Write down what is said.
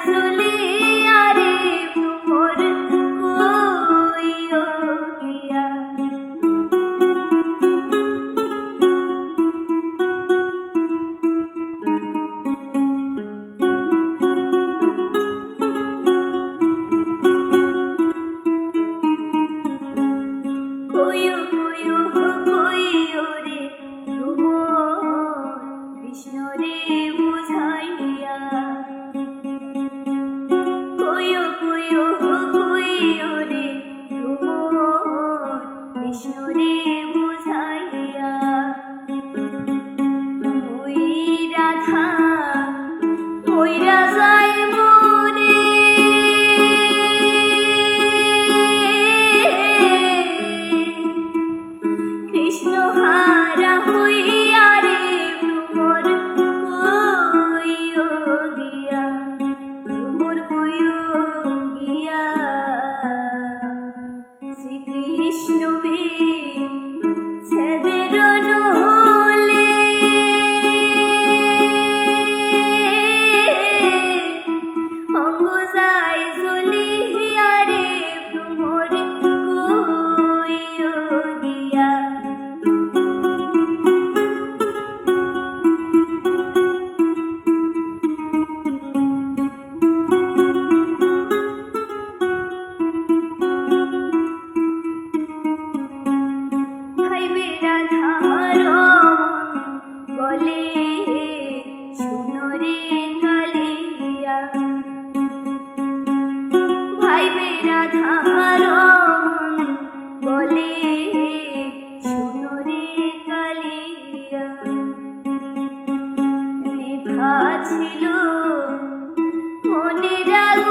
azulito. বোঝাই ছিল। মনে রাখ